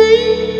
Música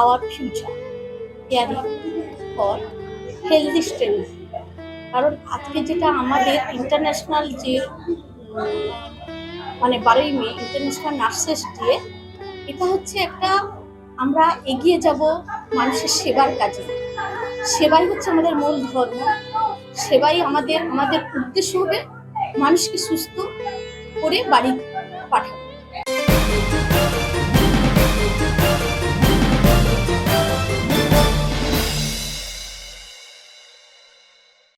our future caring for healthy strength কারণ আজকে যেটা আমাদের ইন্টারন্যাশনাল যে মানে বারোই মে ইন্টারন্যাশনাল নার্সেস ডে এটা হচ্ছে একটা আমরা এগিয়ে যাব মানুষের সেবার কাজে। সেবাই হচ্ছে আমাদের মূল ধর্ম। সেবাই আমাদের আমাদের উদ্দেশ্য হবে মানুষকে সুস্থ করে বাড়ি পাঠানো।